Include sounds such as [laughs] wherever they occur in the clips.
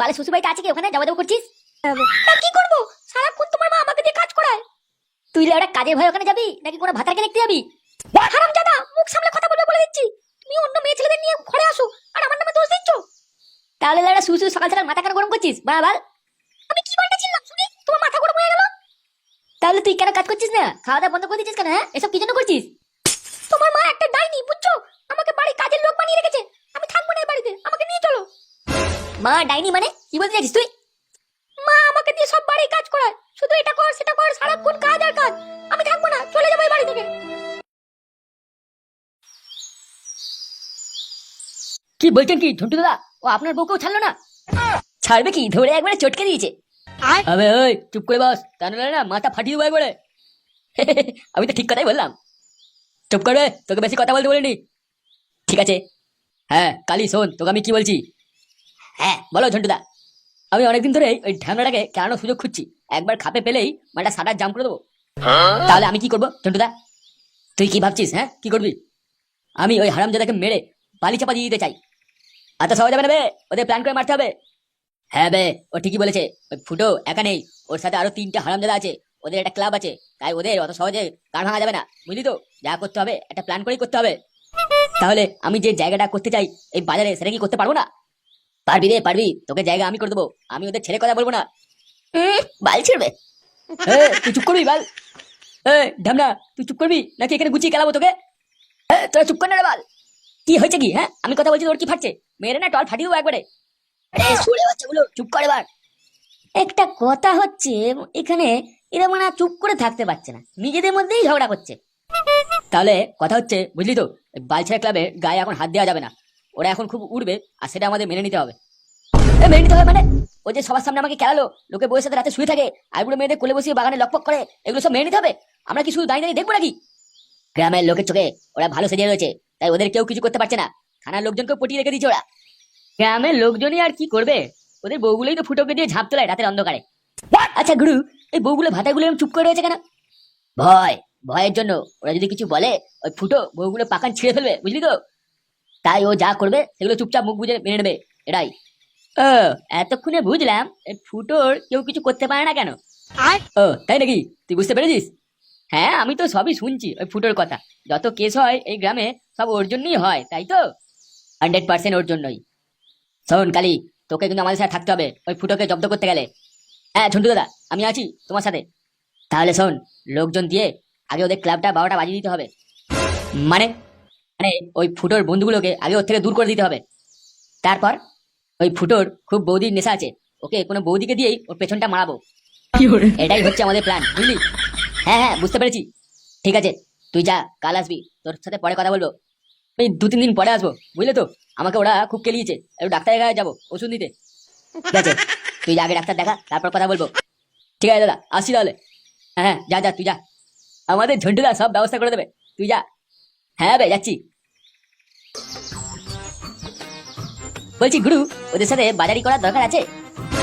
বালে শ্বশুর বাড়িতে আছে কি? ওখানে যাওয়া যাওয়া করছিস? কি করব? সারাক্ষণ তোমার মা আমাকে দিয়ে কাজ করায়। তুই লেওড়া কাজের ভয় ওখানে যাবি নাকি কোনো ভাতারকে দেখতে যাবি? হারাম জাদা মুখ সামলে কথা বলবে বলে দিচ্ছি। তুমি অন্য মেয়ে ছেলেদের নিয়ে ঘরে আসো আর আমার নামে দোষ দিচ্ছ। তাহলে লেওড়া শুধু সকাল সকাল মাথা কেন গরম করছিস বারবার আমি কি বলতে ছিলাম শুনি? তোমার মাথা গরম হয়ে গেল? তাহলে তুই কেন কাজ করছিস না? খাওয়া দাওয়া বন্ধ করে দিচ্ছিস কেন হ্যাঁ? এসব কি জন্য করছিস? তোমার মা একটা ডাইনি বুঝছ? আমাকে বাড়ি কাজের লোক বানিয়ে রেখেছে আমি থাকব না এই বাড়িতে আমাকে নিয়ে চলো মা ডাইনি মানে? কি বলতে চাইছিস তুই? মা আমাকে দিয়ে সব কাজ করায়। শুধু এটা কর সেটা কর সারাক্ষণ কাজ আর কাজ। আমি থাকব না চলে যাব বাড়ি থেকে। কি বলছেন কি ঝন্টু দাদা? ও আপনার বউকেও ছাড়লো না? ছাড়বে কি? ধরে একবারে চটকে দিয়েছে। আবে ওই চুপ করে বস। তা না মাথা ফাটিয়ে দেবো একবারে। [laughs] আমি তো ঠিক কথাই বললাম। চুপ করবে তোকে বেশি কথা বলতে বলিনি। ঠিক আছে। হ্যাঁ কালি শোন তোকে আমি কি বলছি? হ্যাঁ বলো ঝন্টুদা। আমি অনেকদিন ধরে ওই ঢ্যামনাটাকে কেন সুযোগ খুঁজছি। একবার খাপে পেলেই মাটা সাটার জাম করে দেবো। তাহলে আমি কি করব, ঝন্টুদা? তুই কি ভাবছিস হ্যাঁ? কি করবি? আমি ওই হারামজাদাকে মেরে বালি চাপা দিয়ে দিতে চাই। এত সহজ হবে না বে, ওদের প্ল্যান করে মারতে হবে। হ্যাঁ বে, ও ঠিকই বলেছে। ওই ফুটো একা নেই, ওর সাথে আরও তিনটা হারামজাদা আছে, ওদের একটা ক্লাব আছে, তাই ওদের অত সহজে কার ভাঙা যাবে না, বুঝলি তো? যা করতে হবে, একটা প্ল্যান করেই করতে হবে। তাহলে আমি যে জায়গাটা করতে চাই, এই বাজারে, সেটা কি করতে পারব না? পারবি রে পারবি। তোকে জায়গা আমি করে দেবো। আমি ওদের ছেড়ে কথা বলব না। বাল ছিড়বে। তুই চুপ করবি বাল। ঢামনা তুই চুপ করবি? নাকি এখানে গুছিয়ে খেলাবো তোকে? তোরা চুপ কর না রে বাল। কি হয়েছে কি হ্যাঁ? আমি কথা বলছি তোর কি ফাটছে? মেরে না টল ফাটিয়ে দেবো একবারে। বাচ্চাগুলো চুপ করে এবার। একটা কথা হচ্ছে এখানে এরা মানে চুপ করে থাকতে পারছে না। নিজেদের মধ্যেই ঝগড়া করছে। তাহলে কথা হচ্ছে বুঝলি তো? বালছেড়া ক্লাবে গায়ে এখন হাত দেওয়া যাবে না। ওরা এখন খুব উড়বে, আর সেটা আমাদের মেনে নিতে হবে। মেনে নিতে হবে মানে? ও যে সবার সামনে আমাকে খেলালো, লোকে বইয়ের সাথে রাতে শুয়ে থাকে আইবুড়ো মেয়েদের কোলে বসিয়ে বাগানে লকপক করে, এগুলো সব মেনে নিতে হবে? আমরা কি শুধু দাঁড়িয়ে দাঁড়িয়ে দেখব নাকি? গ্রামের লোকের চোখে ওরা ভালো সেজে রয়েছে, তাই ওদের কেউ কিছু করতে পারছে না। থানার লোকজনকে পটিয়ে রেখে দিয়েছে ওরা। গ্রামের লোকজনই আর কি করবে? ওদের বউগুলোই তো ফুটোকে দিয়ে ঝাঁপ তোলায় রাতের অন্ধকারে। আচ্ছা গুরু, এই বউগুলো ভাতাগুলো চুপ করে রয়েছে কেন? ভয়, ভয়ের জন্য। ওরা যদি কিছু বলে, ওই ফুটো বউগুলো পাকান ছিঁড়ে ফেলবে, বুঝলি তো? তাই ও যা করবে সেগুলো চুপচাপ মুখ বুঝে মেনে নেবে। এটাই। ও এতক্ষণে বুঝলাম এই ফুটোর কেউ কিছু করতে পারে না কেন? ও তাই নাকি? তুই বুঝতে পেরেছিস? হ্যাঁ আমি তো সবই শুনছি ওই ফুটোর কথা। যত কেস হয় এই গ্রামে সব ওর জন্যই হয় তাই তো? হান্ড্রেড পার্সেন্ট ওর জন্যই। শোন কালি তোকে কিন্তু আমাদের সাথে থাকতে হবে ওই ফুটোকে জব্দ করতে গেলে। হ্যাঁ ঝন্টু দাদা আমি আছি তোমার সাথে। তাহলে শোন লোকজন দিয়ে আগে ওদের ক্লাবটা বারোটা বাজিয়ে দিতে হবে। মানে? মানে ওই ফুটোর বন্ধুগুলোকে আগে ওর থেকে দূর করে দিতে হবে। তারপর ওই ফুটোর খুব বৌদির নেশা আছে। ওকে কোনো বৌদিকে দিয়েই ওর পেছনটা মারাবো। এটাই হচ্ছে আমাদের প্ল্যান বুঝলি? হ্যাঁ হ্যাঁ বুঝতে পেরেছি। ঠিক আছে তুই যা কাল আসবি। তোর সাথে পরে কথা বলব। এই দু তিন দিন পরে আসব বুঝলে তো? আমাকে ওরা খুব কেলিয়েছে। একটু ডাক্তারের কাছে যাব ওষুধ নিতে। ঠিক আছে তুই যা আগে ডাক্তার দেখা তারপর কথা বলব। ঠিক আছে দাদা আসছি তাহলে। হ্যাঁ হ্যাঁ যা যা তুই যা। আমাদের ঝন্টুদা সব ব্যবস্থা করে দেবে। তুই যা। হ্যাঁ বে যাচ্ছি। বলছি গুরু ওদের সাথে বাজারি করার দরকার আছে?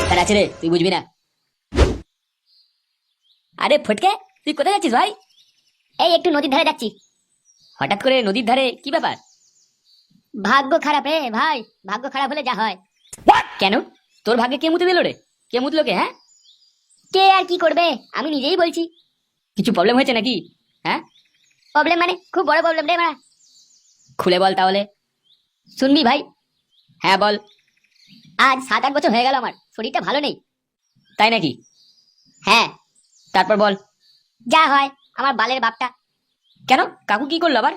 তার আছে রে তুই বুঝবি না। আরে ফটকে তুই কোথায় যাচ্ছিস ভাই? এই একটু নদীর ধারে যাচ্ছি। হঠাৎ করে নদীর ধারে কি ব্যাপার? ভাগ্য খারাপ রে ভাই ভাগ্য খারাপ হলে যা হয়। কেন? তোর ভাগ্যে কে মুতে দিল রে? কে মুতলো কে হ্যাঁ? কে আর কি করবে? আমি নিজেই বলছি। কিছু প্রবলেম হয়েছে নাকি? হ্যাঁ? প্রবলেম মানে? খুব বড় প্রবলেম রে মারা। খুলে বল তাহলে। শুনবি ভাই? হ্যাঁ বল। আজ সাত আট বছর হয়ে গেল আমার, শরীরটা ভালো নেই। তাই নাকি? হ্যাঁ। তারপর বল। যা হয়, আমার বালের বাপটা। কেন? কাকু কি করল আবার?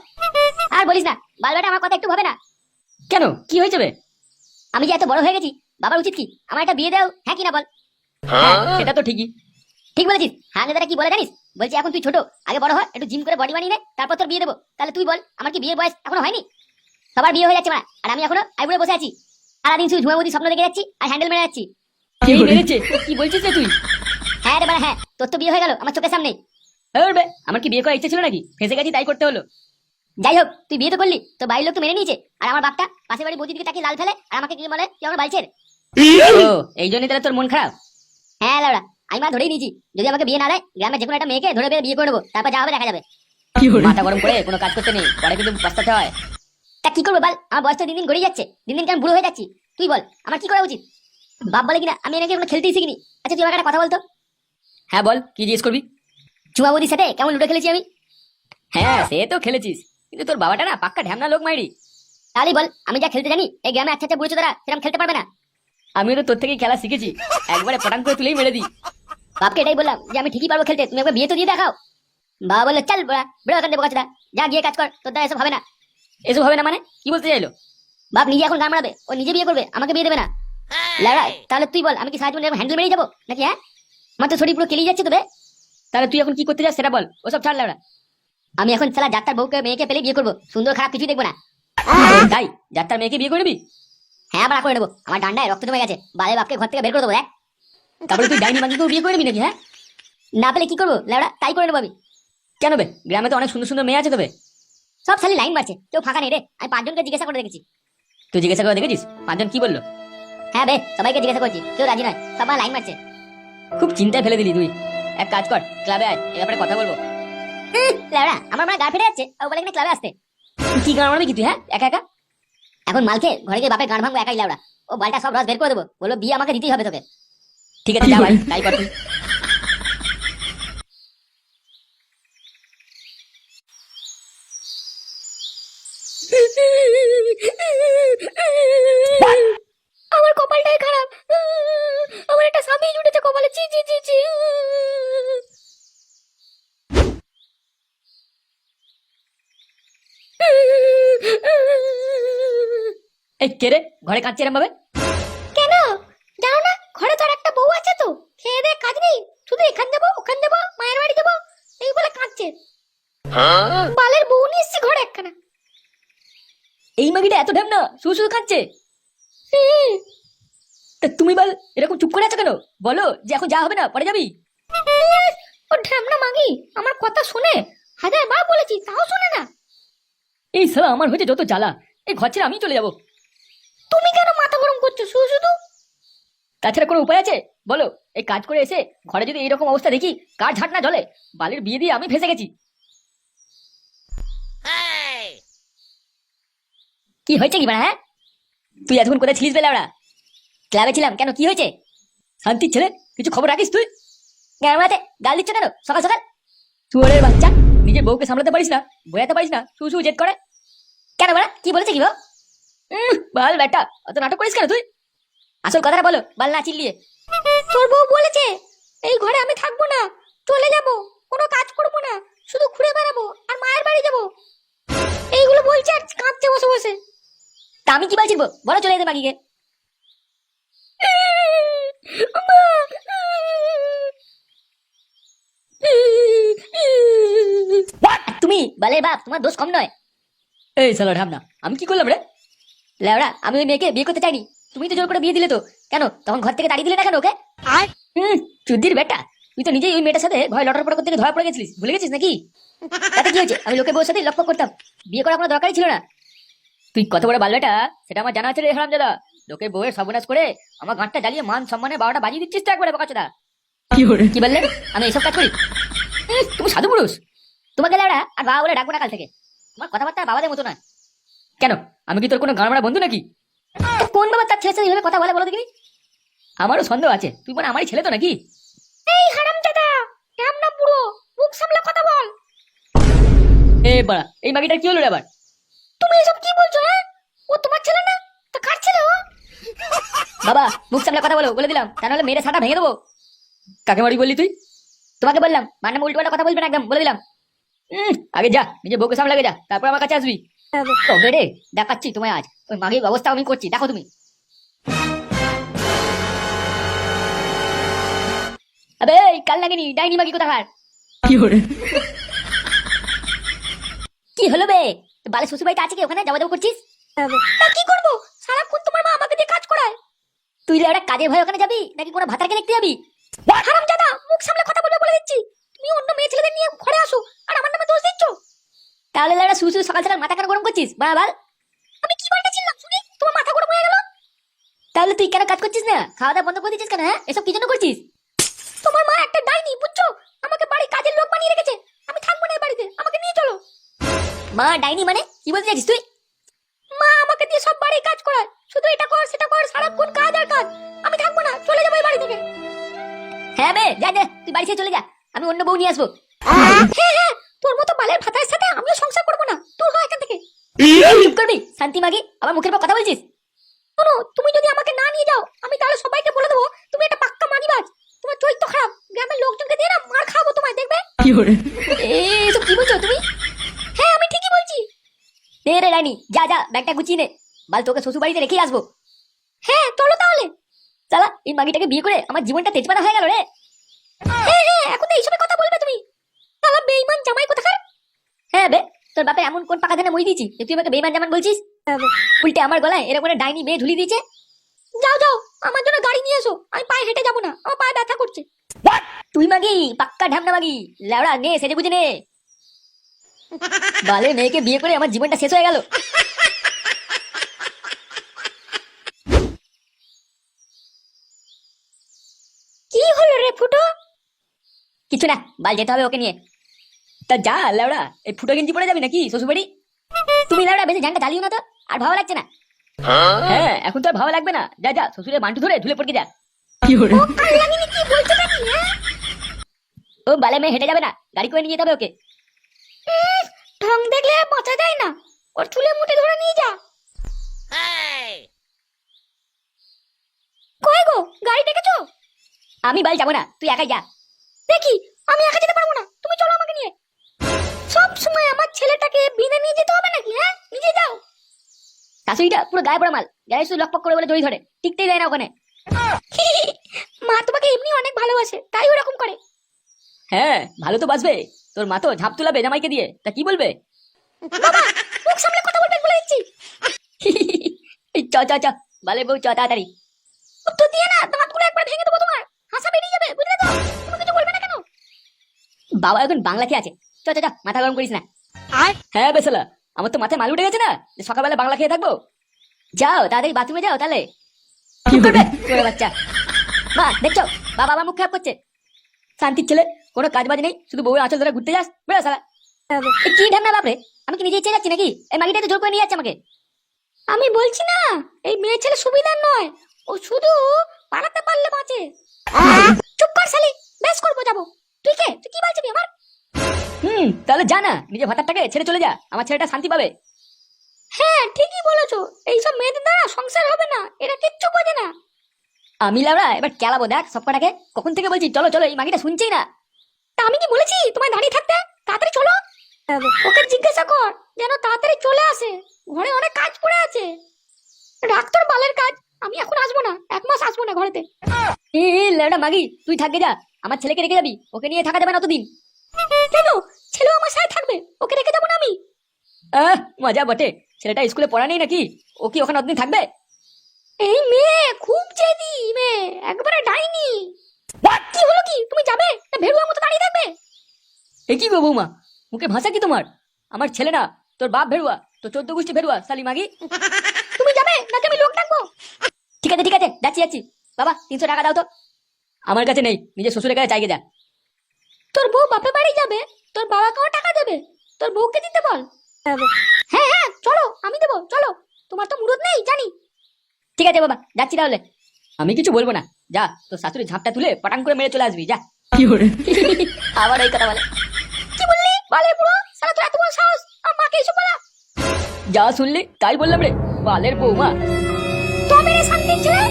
আর বলিস না বাল বেটা আমার কথা একটু ভাবে না। কেন? কি হয়েছে বে? আমি যে এত বড় হয়ে গেছি, বাবার উচিত কি? আমার একটা বিয়ে দাও হ্যাঁ কি না বল? হ্যাঁ সেটা তো ঠিকই। ঠিক বলেছিস। হ্যাঁ দাদা কি বলে জানিস? বলছি এখন তুই ছোট আগে বড় হয় একটু জিম করে বডি বানিয়ে নে তারপর তোর বিয়ে দেবো। তাহলে তুই বল আমার কি বিয়ের বয়স এখনও হয়নি? সবার বিয়ে হয়ে যাচ্ছে মানে আর আমি এখনও আইবুড়ে বসে আছি। সারাদিন শুধু ঝুমামুদি স্বপ্ন দেখে যাচ্ছি আর হ্যান্ডেল মেরে যাচ্ছি। কি বলছিস রে তুই? হ্যাঁ রে বাড়া হ্যাঁ তোর তো বিয়ে হয়ে গেল আমার চোখের সামনে। আমার কি বিয়ে করার ইচ্ছে ছিল নাকি? ফেসে গেছি তাই করতে হলো। যাই হোক তুই বিয়ে তো করলি তো বাড়ির লোক তো মেনে নিয়েছে আর আমার বাপটা পাশে বাড়ি বৌদির দিকে তাকিয়ে লাল ফেলে আর আমাকে কি বলে তুই আমার বালছের ও এই জন্যই তাহলে তোর মন খারাপ? হ্যাঁ লাউড়া আমি মা ধরেই নিয়েছি। যদি আমাকে বিয়ে না দেয় গ্রামে যে কোনো একটা মেয়েকে ধরে বেয়ে বিয়ে করে নেব তারপর যা হবে দেখা যাবে। মাথা গরম করে কোনো কাজ করতে নেই। পরে কিন্তু পস্তাতে হয়। তা কি করব বল? আমার বয়স তো দিন দিন গড়িয়ে যাচ্ছে। দিন দিন কেমন বুড়ো হয়ে যাচ্ছি। তুই বল আমার কি করা উচিত? বাপ বলে কিনা আমি নাকি খেলতেই শিখিনি। আচ্ছা তুই আমার একটা কথা বলতো? হ্যাঁ বল কি জিজ্ঞেস করবি? চুমা বৌদির সাথে কেমন লুডো খেলেছি আমি? হ্যাঁ সে তো খেলেছিস। কিন্তু তোর বাবাটা না পাক্কা ঢ্যামনা লোক মাইরি। তাহলেই বল আমি যা খেলতে জানি এই গ্রামে আচ্ছা আচ্ছা বুড়ো তারা সেরকম খেলতে পারবে না। আমিও তো তোর থেকে খেলা শিখেছি। একবারে পটাং করে তুলেই মেরে দিই। বাপকে এটাই বললাম যে আমি ঠিকই পারব খেলতে তুমি একবার বিয়ে তো দিয়ে দেখাও। বাবা বলল চল বড়া বেরো এখান থেকে বকাচোদা যা গিয়ে কাজ কর তোর দ্বারা এসব হবে না। এসব হবে না মানে? কি বলতে চাইলো? বাপ নিজে এখন গান মারাবে ও নিজে বিয়ে করবে আমাকে বিয়ে দেবে না। লাড়া তাহলে তুই বল আমি কি সাহায্য হ্যান্ডেল মেরে যাব নাকি হ্যাঁ? আমার তো শরীর পুরো কেলিয়ে যাচ্ছে তবে তাহলে তুই এখন কি করতে যাস সেটা বল ওসব ছাড় ওরা আমি এখন সালা যাত্রার বউকে মেয়েকে পেলে বিয়ে করব সুন্দর খারাপ কিছুই দেখব না। তাই যার তার মেয়েকে বিয়ে করবি হ্যাঁ আমরা করে নেব আমার ডান্ডায় রক্ত জমে গেছে বালে বাপকে ঘর থেকে বের করে দেবো দেখ। তারপরে তুই ডাইনি মাগিকেও বিয়ে করবি নাকি হ্যাঁ? না পেলে কি করব? লাউড়া তাই করে নেব আমি। কেন বে? গ্রামে তো অনেক সুন্দর সুন্দর মেয়ে আছে তবে সব খালি লাইন মারছে কেউ ফাঁকা নেই রে। আমি পাঁচজনকে জিজ্ঞাসা করে দেখেছি। তুই জিজ্ঞাসা করে দেখেছিস? পাঁচজন কি বলল? হ্যাঁ বে, সবাইকে জিজ্ঞাসা করছি। কেউ রাজি নয়। সবাই লাইন মারছে খুব চিন্তায় ফেলে দিলি তুই। এক কাজ কর, ক্লাবে আয়। এ ব্যাপারে কথা বলব। লাউড়া আমার মানে গা ফেটে যাচ্ছে। ও বলে কিনা ক্লাবে আসতে। কি গান মারবি কি তুই হ্যাঁ? একা একা? এখন মালকে ঘরে গিয়ে বাপের গান ভাঙবো একাই লাউড়া ও বালটা সব রস বের করে দেবো। বলো বিয়ে আমাকে দিতেই হবে তোকে। ঠিক আছে যা ভাই তাই কর তুই আমার কপালটাই খারাপ। আমার একটা স্বামী জুটেছে কপালে চি চি চি চি এই কে রে? ঘরে কাঁদছে এরম ভাবে বালের বউ নিয়ে এসছি ঘরে একখানা। এই মাগিটা এত ঢেম না শুধু শুধু কাঁদছে তা তুমি বল এরকম চুপ করে আছো কেন? বলো যে এখন যা হবে না পরে যাবি? ও ঢ্যামনা মাগি আমার কথা শুনে? হাজার বার বলেছি তাও শুনে না। এই সালা আমার হয়েছে যত জ্বালা এই ঘর ছেড়ে আমি চলে যাব। তুমি কেন মাথা গরম করছ শুধু শুধু? তাছাড়া কোনো উপায় আছে? বলো এই কাজ করে এসে ঘরে যদি এইরকম অবস্থা দেখি কার ঝাট না জলে? বালির বিয়ে দিয়ে আমি ফেসে গেছি। কি হয়েছে কি হ্যাঁ? তুই এতক্ষণ কোথায় ছিলিস বেলা ওরা? ক্লাবে ছিলাম কেন কি হয়েছে? শান্তির ছেলে কিছু খবর রাখিস তুই? গ্রামাতে গাল দিচ্ছ কেন সকাল সকাল? চুয়ারের বাচ্চা নিজের বউকে সামলাতে পারিস না বোঝাতে পারিস না শু শু জেদ করে। কেন বলা কি বলেছে কি উম, বাল বেটা অত নাটক করিস কেন তুই? আসল কথাটা বলো বাল না চিল্লিয়ে। তোর বউ বলেছে এই ঘরে আমি থাকব না চলে যাব কোনো কাজ করব না। শুধু ঘুরে বেড়াবো আর মায়ের বাড়ি যাব। এইগুলো বলছে আর কাঁদছে বসে বসে। তা আমি কি বলছি বলো চলে যেতে বাকিকে তুমি? বালের বাপ তোমার দোষ কম নয়। এই সালা ঢামনা আমি কি করলাম রে? লেওড়া আমি ওই মেয়েকে বিয়ে করতে চাইনি। তুমি তো জোর করে বিয়ে দিলে তো। কেন? তখন ঘর থেকে তাড়িয়ে দিলে না কেন ওকে? হুম চুদ্দির বেটা। তুই তো নিজেই ওই মেয়েটার সাথে ভয় লটার পড়া করতে ধরা পড়ে গেছিলিস। ভুলে গেছিস নাকি? তাতে কি হয়েছে? আমি লোকের বউর সাথে লক্ষ্য করতাম। বিয়ে করার কোনো দরকারই ছিল না। তুই কত বড় বাল্যটা সেটা আমার জানা আছে রে হারাম দাদা লোকের বউয়ের সর্বনাশ করে আমার গাঁটটা জ্বালিয়ে মান সম্মানে বারোটা বাজিয়ে দিচ্ছিস তো একবারে বকাচোদা। কি বললে আমি এইসব কাজ করি। তুমি সাধু পুরুষ। তোমাকে লেওড়া আর বাবা বলে ডাকবো না কাল থেকে। তোমার কথাবার্তা বাবাদের মতো নয়। কেন? আমি কি তোর কোনো গান বন্ধু নাকি? কোন বাবা তার ছেলের সাথে কথা বলে বলো দেখিনি? আমারও সন্দেহ আছে। তুই মানে আমারই ছেলে তো নাকি? এই না বুড়ো মুখ সামলে কথা বল। এ বাড়া এই মাগিটা কি হলো রে আবার? তুমি এসব কি বলছো হ্যাঁ? ও তোমার ছেলে না? তো কার ছেলে ও? বাবা মুখ সামলে কথা বলো বলে দিলাম তা নাহলে মেরে সাটা ভেঙে দেবো। কাকে মারি বললি তুই? তোমাকে বললাম মানে উল্টো কথা বলবে না একদম বলে দিলাম। উম, আগে যা নিজে বউকে সামনে লাগে যা তারপর আমার কাছে আসবি। তবে রে দেখাচ্ছি তোমায় আজ ওই মাগির ব্যবস্থা আমি করছি দেখো তুমি। আবে এই কাল লাগেনি ডাইনি মাগি কোথাকার? কি হলো বে? বালে শ্বশুর বাড়িতে আছে কি ওখানে? যাওয়া যাওয়া করছিস তা কি করব? সারাক্ষণ তোমার মা আমাকে দিয়ে কাজ করায়। তুই লে একটা কাজের ভয় ওখানে যাবি নাকি কোনো ভাতারকে দেখতে যাবি? হারাম জাদা মুখ সামলে কথা বলবে বলে দিচ্ছি। তুমি অন্য মেয়ে ছেলেদের নিয়ে ঘরে আসো আর আমার নামে দোষ দিচ্ছ? তাহলে লেড়া শুধু শুধু সকাল সকাল মাথা কেন গরম করছিস বাড়াবাল? আমি কি বলতে ছিলাম? শুনি তোমার মাথা গরম হয়ে গেল? তাহলে তুই কেন কাজ করছিস না? খাওয়া দাওয়া বন্ধ করে দিচ্ছিস কেন হ্যাঁ? এসব কি জন্য করছিস তোমার মা একটা ডাইনি বুঝছ আমাকে বাড়ি কাজের লোক বানিয়ে রেখেছে আমি থাকব না এই বাড়িতে আমাকে নিয়ে চলো মা ডাইনি মানে কি বলতে চাইছিস তুই মা আমাকে দিয়ে সব বাড়ি কাজ করায় শুধু এটা কর সেটা কর সারাক্ষণ কাজ আর কাজ আমি থাকব হ্যাঁ বে যা যা তুই বাড়ি ছেড়ে চলে যা আমি অন্য বউ নিয়ে আসব হ্যাঁ হ্যাঁ তোর মতো বালের ভাতার সাথে আমিও সংসার করব না হয় এখান থেকে চুপ করবি শান্তি মাগি আমার মুখের পর কথা বলছিস শোনো তুমি যদি আমাকে না নিয়ে যাও আমি তাহলে সবাইকে বলে দেবো তুমি একটা পাক্কা মাগিবাজ তোমার চরিত্র খারাপ গ্রামের লোকজনকে দিয়ে না মার খাব তোমায় দেখবে এসব কি বলছো তুমি হ্যাঁ আমি ঠিকই বলছি নে রে রানী যা যা ব্যাগটা গুছিয়ে নে। বাল তোকে শ্বশুর বাড়িতে রেখেই আসব। হ্যাঁ চলো তাহলে। চালা এই মাগিটাকে বিয়ে করে আমার জীবনটা তেজপাতা হয়ে গেল রে। হ্যাঁ হ্যাঁ এখন তো এইসবের কথা বলবে তুমি। জামাই কোথাকার? হ্যাঁ বে তোর বাপে এমন কোন পাকা ধানে মই দিয়েছি যে তুই আমাকে জামান বলছিস? উল্টে আমার গলায় এরকম একটা ডাইনি মেয়ে ঝুলি দিয়েছে। যাও যাও আমার জন্য গাড়ি নিয়ে এসো। আমি পায়ে হেঁটে যাব না আমার পায়ে ব্যথা করছে। তুই মাগি পাক্কা ঢামনা মাগি লেওড়া নে সেজে বুঝে নে। বালে মেয়েকে বিয়ে করে আমার জীবনটা শেষ হয়ে গেল। কি হলো রে ফুটো? কিছু না বাল যেতে হবে ওকে নিয়ে। তা যা লেওড়া এই ফুটো গেঞ্জি পরে যাবি নাকি শ্বশুরবাড়ি? তুমি লেওড়া বেশি জানটা চালিও না তো আর ভালো লাগছে না। হ্যাঁ এখন তো আর ভালো লাগবে না। যা যা শ্বশুরের মান্টু ধরে ধুলে পড়কে যা। কি হ্যাঁ ও বালে মেয়ে হেঁটে যাবে না গাড়ি করে নিয়ে যেতে হবে ওকে। ঢং দেখলে আর বাঁচা যায় না। ওর চুলে মুঠে ধরে নিয়ে যা। কই গো গাড়ি ডেকেছো? আমি বাল যাব না তুই একাই যা। দেখি আমি একা যেতে পারব না তুমি চলো আমাকে নিয়ে। সব সময় আমার ছেলেটাকে বিনে নিয়ে যেতে হবে নাকি হ্যাঁ? নিজে যাও। শাশুড়িটা পুরো গায়ে পড়া মাল গায়ে শুধু লকপক করে বলে জড়ি ধরে টিকতেই যায় না ওখানে। [laughs] মা তোমাকে এমনি অনেক ভালোবাসে তাই ওরকম করে। হ্যাঁ ভালো তো বাসবে তোর মা তো ঝাপ তুলাবে জামাইকে দিয়ে। তা কি বলবে? বাবা মুখ সামলে কথা বলতে বলে দিচ্ছি। চ চ চ বালে বউ চ তাড়াতাড়ি। উত্তর দিয়ে না একবার ভেঙে দেবো তোমার। হাসা বেরিয়ে যাবে বুঝলে তো? তুমি কিছু বলবে না কেন? বাবা এখন বাংলা খেয়ে আছে। চ চ চ মাথা গরম করিস না। আয় হ্যাঁ বেসালা আমার তো মাথায় মাল উঠে গেছে না। যে সকালবেলা বাংলা খেয়ে থাকব। যাও তাড়াতাড়ি বাথরুমে যাও তাহলে। কি করবে? বাচ্চা। মা দেখছ? বাবা আমার মুখ খারাপ করছে। শান্তির ছেলে, কোনো কাজ বাজ নেই, শুধু বউয়ের আঁচল ধরে ঘুরতে যাস সালা এ, কি ঢামনা বাপরে, আমি কি নিজে ইচ্ছে যাচ্ছি নাকি? এই মাগিটা জোর করে নিয়ে যাচ্ছে আমাকে। আমি বলছি না, এই মেয়ে ছেলে সুবিধার নয়, ও শুধু পালাতে পারলে বাঁচে। চুপ কর শালি, বেশ করব, যাব। তুই কে? তুই কি বলছিস আমার? হুম, তাহলে যা না, নিজের ভাতারটাকে ছেড়ে চলে যা, আমার ছেলেটা শান্তি পাবে। হ্যাঁ ঠিকই বলেছ, এইসব মেয়েদের দ্বারা সংসার হবে না, এরা কিচ্ছু বোঝে না। আমি লাউরা এবার কেলাবো, দেখ সব কটাকে কখন থেকে বলছি, চলো চলো, এই মাগিটা শুনছেই না। তা আমি কি বলেছি? তোমায় দাঁড়িয়ে থাকতে? তাড়াতাড়ি চলো। ওকে জিজ্ঞাসা কর, যেন তাড়াতাড়ি চলে আসে। ঘরে অনেক কাজ পড়ে আছে। ডাক্তার বালের কাজ। আমি এখন আসব না, এক মাস আসব না ঘরেতে। এ লেউটা মাগি, তুই থাকবে যা। আমার ছেলেকে রেখে যাবি, ওকে নিয়ে থাকা যাবে না অতদিন। কেন? ছেলেও আমার সাথে থাকবে, ওকে রেখে যাব না আমি। মজা বটে। ছেলেটা স্কুলে পড়া নেই নাকি? ও কি ওখানে অতদিন থাকবে? এই মেয়ে খুব জেদি মেয়ে। একবারে ডাইনি। কি হলো কি? তুমি যাবে? না ভেড়ুয়ার মতো দাঁড়িয়ে থাকবে? এ কি গো বৌমা? মুখে ভাষা কি তোমার? আমার ছেলে না তোর বাপ ভেড়ুয়া তোর চোদ্দ গোষ্ঠী ভেড়ুয়া শালি মাগি। তুমি যাবে? নাকি আমি লোক ডাকবো? ঠিক আছে ঠিক আছে যাচ্ছি যাচ্ছি। বাবা তিনশো টাকা দাও তো। আমার কাছে নেই নিজের শ্বশুরের কাছে চাইকে যা। তোর বউ বাপে বাড়ি যাবে? তোর বাবাকেও টাকা দেবে? তোর বউকে দিতে বল। হ্যাঁ হ্যাঁ চলো আমি দেবো চলো। তোমার তো মুরত নেই জানি। ঠিক আছে বাবা যাচ্ছি তাহলে। আমি কিছু বলব না। যা তোর শাশুড়ি ঝাঁপটা তুলে পটাং করে মেরে চলে আসবি যা। কি করে? আবার এই কথা বলে। কি বললি? বলে পুরো সারা তোর এত বড় সাহস? আর মাকে এসব না যা শুনলি তাই বললাম রে বালের বৌমা। তো রে শান্তি ছেলে?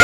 [laughs]